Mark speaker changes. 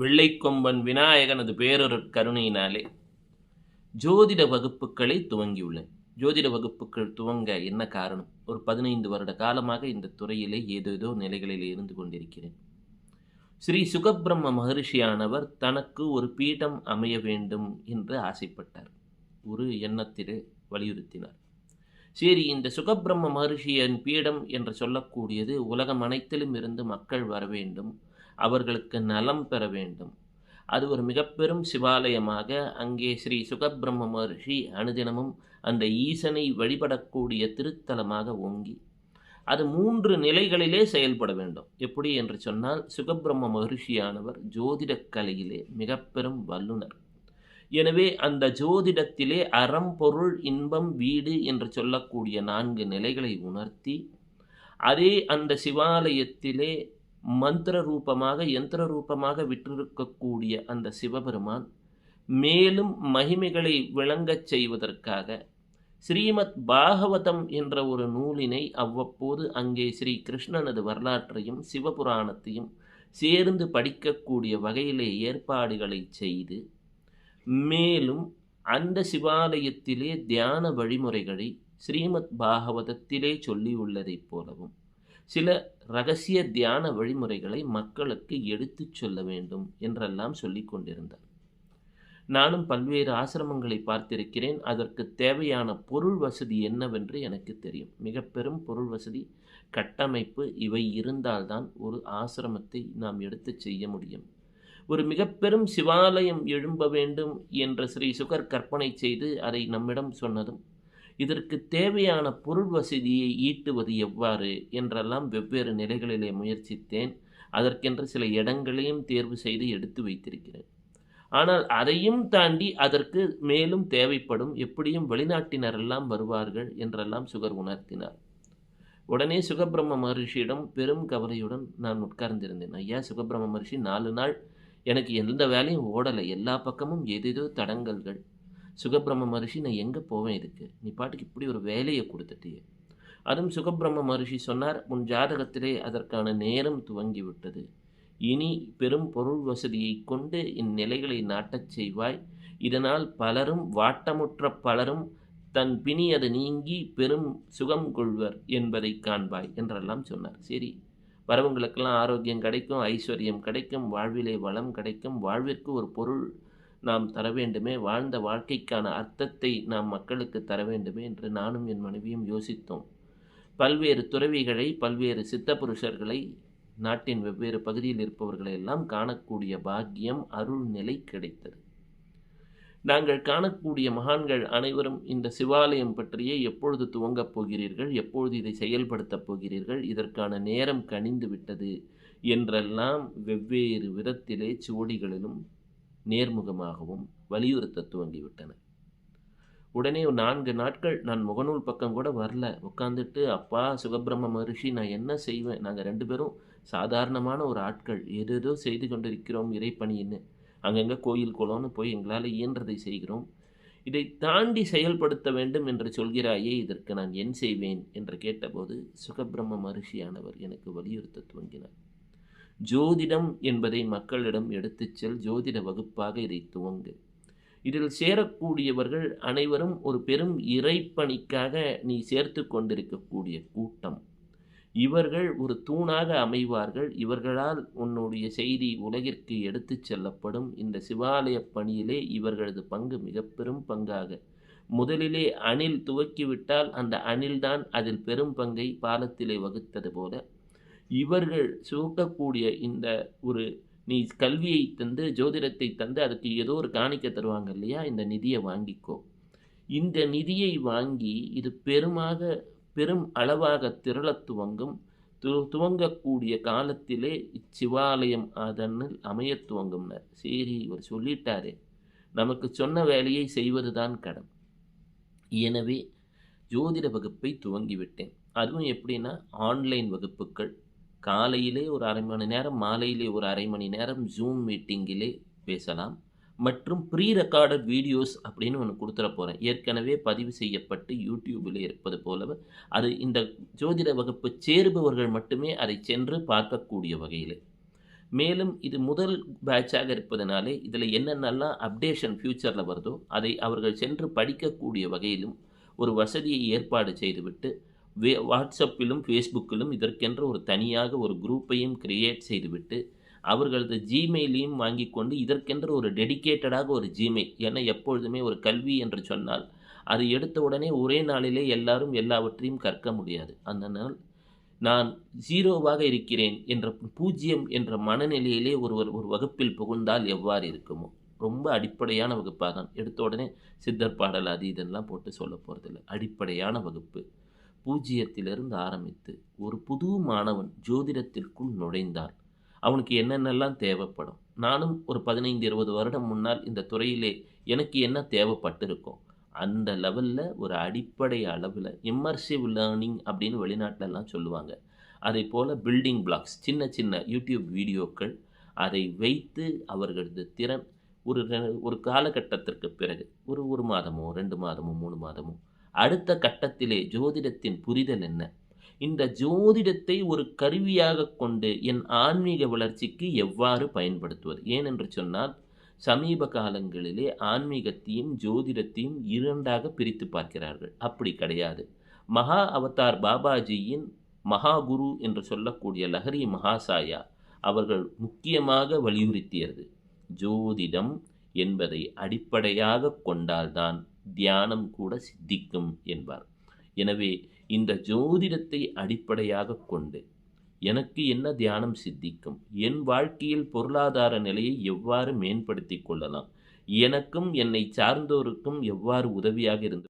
Speaker 1: வெள்ளைக்கொம்பன் விநாயகனது பேரொரு கருணையினாலே ஜோதிட வகுப்புகளை துவங்கியுள்ளேன். ஜோதிட வகுப்புகள் துவங்க என்ன காரணம்? ஒரு பதினைந்து வருட காலமாக இந்த துறையிலே ஏதேதோ நிலைகளில் இருந்து கொண்டிருக்கிறேன். ஸ்ரீ சுகபிரம்ம மகரிஷியானவர் தனக்கு ஒரு பீடம் அமைய வேண்டும் என்று ஆசைப்பட்டார். ஒரு எண்ணத்திலே வலியுறுத்தினார். சரி இந்த சுகபிரம்ம மகரிஷியின் பீடம் என்று சொல்லக்கூடியது உலகம் அனைத்திலும் இருந்து மக்கள் வர வேண்டும். அவர்களுக்கு நலம் பெற வேண்டும். அது ஒரு மிகப்பெரும் சிவாலயமாக அங்கே ஸ்ரீ சுகபிரம்ம மகர்ஷி அனுதினமும் அந்த ஈசனை வழிபடக்கூடிய திருத்தலமாக ஓங்கி அது மூன்று நிலைகளிலே செயல்பட வேண்டும். எப்படி என்று சொன்னால் சுகபிரம்ம மகர்ஷியானவர் ஜோதிடக் கலையிலே மிக பெரும் வல்லுனர் எனவே அந்த ஜோதிடத்திலே அறம் பொருள் இன்பம் வீடு என்று சொல்லக்கூடிய நான்கு நிலைகளை உணர்த்தி அதே அந்த சிவாலயத்திலே மந்திர ரூபமாக யந்திர ரூபமாக விற்றிருக்கக்கூடிய அந்த சிவபெருமான் மேலும் மகிமைகளை விளங்கச் செய்வதற்காக ஸ்ரீமத் பாகவதம் என்ற ஒரு நூலினை அவ்வப்போது அங்கே ஸ்ரீ கிருஷ்ணனது வரலாற்றையும் சிவபுராணத்தையும் சேர்ந்து படிக்கக்கூடிய வகையிலே ஏற்பாடுகளை செய்து மேலும் அந்த சிவாலயத்திலே தியான வழிமுறைகளை ஸ்ரீமத் பாகவதத்திலே சொல்லியுள்ளதைப் போலவும் சில ரகசிய தியான வழிமுறைகளை மக்களுக்கு எடுத்துச் சொல்ல வேண்டும் என்றெல்லாம் சொல்லி கொண்டிருந்தார். நானும் பல்வேறு ஆசிரமங்களை பார்த்திருக்கிறேன். அதற்கு தேவையான பொருள் வசதி என்னவென்று எனக்கு தெரியும். மிக பெரும் பொருள் வசதி கட்டமைப்பு இவை இருந்தால்தான் ஒரு ஆசிரமத்தை நாம் எடுத்துச் செய்ய முடியும். ஒரு மிக பெரும் சிவாலயம் எழும்ப வேண்டும் என்ற ஸ்ரீ சுகர் கற்பனை செய்து அதை நம்மிடம் சொன்னதும் இதற்கு தேவையான பொருள் வசதியை ஈட்டுவது எவ்வாறு என்றெல்லாம் வெவ்வேறு நிலைகளிலே முயற்சித்தேன். அதற்கென்று சில இடங்களையும் தேர்வு செய்து எடுத்து வைத்திருக்கிறேன். ஆனால் அதையும் தாண்டி அதற்கு மேலும் தேவைப்படும் எப்படியும் வெளிநாட்டினரெல்லாம் வருவார்கள் என்றெல்லாம் சுகர் உணர்த்தினார். உடனே சுகபிரம்ம மகர்ஷியிடம் பெரும் கவலையுடன் நான் உட்கார்ந்திருந்தேன். ஐயா சுகபிரம்ம மகர்ஷி நாலு நாள் எனக்கு எந்த வேலையும் ஓடலை. எல்லா பக்கமும் ஏதேதோ தடங்கல்கள். சுகபிரம்ம மகர்ஷி நான் எங்கே போவேன் இதுக்கு? நீ பாட்டுக்கு இப்படி ஒரு வேலையை கொடுத்துட்டியே. அதுவும் சுகபிரம்ம மகர்ஷி சொன்னார் உன் ஜாதகத்திலே அதற்கான நேரம் துவங்கி விட்டது இனி பெரும் பொருள் வசதியை கொண்டு இந்நிலைகளை நாட்டச் செய்வாய். இதனால் பலரும் வாட்டமுற்ற பலரும் தன் பிணி அது நீங்கி பெரும் சுகம் கொள்வர் என்பதை காண்பாய் என்றெல்லாம் சொன்னார். சரி வரவங்களுக்கெல்லாம் ஆரோக்கியம் கிடைக்கும் ஐஸ்வர்யம் கிடைக்கும் வாழ்விலே வளம் கிடைக்கும் வாழ்விற்கு ஒரு பொருள் நாம் தர வேண்டுமே வாழ்ந்த வாழ்க்கைக்கான அர்த்தத்தை நாம் மக்களுக்கு தர வேண்டுமே என்று நானும் என் மனைவியும் யோசித்தோம். பல்வேறு துறவிகளை பல்வேறு சித்த புருஷர்களை நாட்டின் வெவ்வேறு பகுதியில் இருப்பவர்களை எல்லாம் காணக்கூடிய பாக்கியம் அருள் நிலை கிடைத்தது. நாங்கள் காணக்கூடிய மகான்கள் அனைவரும் இந்த சிவாலயம் பற்றியே எப்பொழுது துவங்கப் போகிறீர்கள் எப்பொழுது இதை செயல்படுத்தப் போகிறீர்கள் இதற்கான நேரம் கனிந்து விட்டது என்றெல்லாம் வெவ்வேறு விதத்திலே சுவடிகளிலும் நேர்முகமாகவும் வலியுறுத்த துவங்கிவிட்டன. உடனே நான்கு நாட்கள் நான் முகநூல் பக்கம் கூட வரல. உட்காந்துட்டு அப்பா சுகபிரம்ம மகர்ஷி நான் என்ன செய்வேன்? நாங்கள் ரெண்டு பேரும் சாதாரணமான ஒரு ஆட்கள். ஏதேதோ செய்து கொண்டிருக்கிறோம் இறைப்பணின்னு. அங்கங்கே கோயில் குளம்னு போய் எங்களால் இயன்றதை செய்கிறோம். இதை தாண்டி செயல்படுத்த வேண்டும் என்று சொல்கிறாயே இதற்கு நான் என் செய்வேன் என்று கேட்டபோது சுகபிரம்ம மகர்ஷியானவர் எனக்கு வலியுறுத்த துவங்கினார். ஜோதிடம் என்பதை மக்களிடம் எடுத்துச் செல் ஜோதிட வகுப்பாக இதை துவங்கு. இதில் சேரக்கூடியவர்கள் அனைவரும் ஒரு பெரும் இறைப்பணிக்காக நீ சேர்த்து கொண்டிருக்கக்கூடிய கூட்டம். இவர்கள் ஒரு தூணாக அமைவார்கள். இவர்களால் உன்னுடைய செய்தி உலகிற்கு எடுத்துச் செல்லப்படும். இந்த சிவாலய பணியிலே இவர்களது பங்கு மிக பெரும் பங்காக. முதலிலே அணில் துவக்கிவிட்டால் அந்த அணில்தான் அதில் பெரும் பங்கை பாலத்திலே வகுத்தது போல இவர்கள் சுகக்கூடிய இந்த ஒரு நீ கல்வியை தந்து ஜோதிடத்தை தந்து அதுக்கு ஏதோ ஒரு காணிக்க தருவாங்க இல்லையா? இந்த நிதியை வாங்கிக்கோ. இந்த நிதியை வாங்கி இது பெருமாக பெரும் அளவாக திரள துவங்கும். து துவங்கக்கூடிய காலத்திலே இச்சிவாலயம் அதனில் அமைய துவங்கும்னர். சரி இவர் சொல்லிட்டாரே. நமக்கு சொன்ன வேலையை செய்வதுதான் கடன். எனவே ஜோதிட வகுப்பை துவங்கிவிட்டேன். அதுவும் எப்படின்னா ஆன்லைன் வகுப்புகள். காலையிலே ஒரு அரை மணி நேரம் மாலையிலே ஒரு அரை மணி நேரம் ஜூம் மீட்டிங்கிலே பேசலாம். மற்றும் ப்ரீ ரெக்கார்டட் வீடியோஸ் அப்படின்னு ஒன்று கொடுத்துட போகிறேன் ஏற்கனவே பதிவு செய்யப்பட்டு யூடியூபில் இருப்பது போலவே அது இந்த ஜோதிட வகுப்பு சேருபவர்கள் மட்டுமே அதை சென்று பார்க்கக்கூடிய வகையில். மேலும் இது முதல் பேட்சாக இருப்பதனாலே இதில் என்னென்னலாம் அப்டேஷன் ஃப்யூச்சரில் வருதோ அதை அவர்கள் சென்று படிக்கக்கூடிய வகையிலும் ஒரு வசதியை ஏற்பாடு செய்துவிட்டு வே வாட்ஸ்அப்பிலும் ஃபேஸ்புக்கிலும் இதற்கென்று ஒரு தனியாக ஒரு குரூப்பையும் கிரியேட் செய்துவிட்டு அவர்களது ஜிமெயிலையும் வாங்கி கொண்டு இதற்கென்று ஒரு டெடிகேட்டடாக ஒரு ஜிமெயில் ஏன்னா எப்பொழுதுமே ஒரு கல்வி என்று சொன்னால் அது எடுத்த உடனே ஒரே நாளிலே எல்லாரும் எல்லாவற்றையும் கற்க முடியாது. அதனால் நான் ஜீரோவாக இருக்கிறேன் என்ற பூஜ்ஜியம் என்ற மனநிலையிலே ஒருவர் ஒரு வகுப்பில் புகுந்தால் எவ்வாறு இருக்குமோ? ரொம்ப அடிப்படையான வகுப்பாக தான் எடுத்த உடனே சித்தர் பாடல் அது இதெல்லாம் போட்டு சொல்ல போகிறதில்ல அடிப்படையான வகுப்பு. பூஜ்ஜியத்திலிருந்து ஆரம்பித்து ஒரு புது மாணவன் ஜோதிடத்திற்குள் நுழைந்தான் அவனுக்கு என்னென்னலாம் தேவைப்படும்? நானும் ஒரு பதினைந்து இருபது வருடம் முன்னால் இந்த துறையிலே எனக்கு என்ன தேவைப்பட்டிருக்கோம்? அந்த லெவலில் ஒரு அடிப்படை அளவில் இம்மர்சிவ் லேர்னிங் அப்படின்னு வெளிநாட்டிலலாம் சொல்லுவாங்க. அதே போல் பில்டிங் பிளாக்ஸ் சின்ன சின்ன யூடியூப் வீடியோக்கள் அதை வைத்து அவர்களது திறன் ஒரு ஒரு காலகட்டத்திற்கு பிறகு ஒரு ஒரு மாதமோ ரெண்டு மாதமோ மூணு மாதமோ அடுத்த கட்டத்திலே ஜோதிடத்தின் புரிதல் என்ன? இந்த ஜோதிடத்தை ஒரு கருவியாக கொண்டு என் ஆன்மீக வளர்ச்சிக்கு எவ்வாறு பயன்படுத்துவது? ஏனென்று சொன்னால் சமீப காலங்களிலே ஆன்மீகத்தையும் ஜோதிடத்தையும் இரண்டாக பிரித்து பார்க்கிறார்கள். அப்படி கிடையாது. மகா அவதார் பாபாஜியின் மகாகுரு என்று சொல்லக்கூடிய லஹரி மகாசாயா அவர்கள் முக்கியமாக வலியுறுத்தியது ஜோதிடம் என்பதை அடிப்படையாக கொண்டால்தான் தியானம் கூட சித்திக்கும் என்பார். எனவே இந்த ஜோதிடத்தை அடிப்படையாக கொண்டு எனக்கு என்ன தியானம் சித்திக்கும்? என் வாழ்க்கையில் பொருளாதார நிலையை எவ்வாறு மேம்படுத்திக் கொள்ளலாம்? எனக்கும் என்னை சார்ந்தோருக்கும் எவ்வாறு உதவியாக இருந்து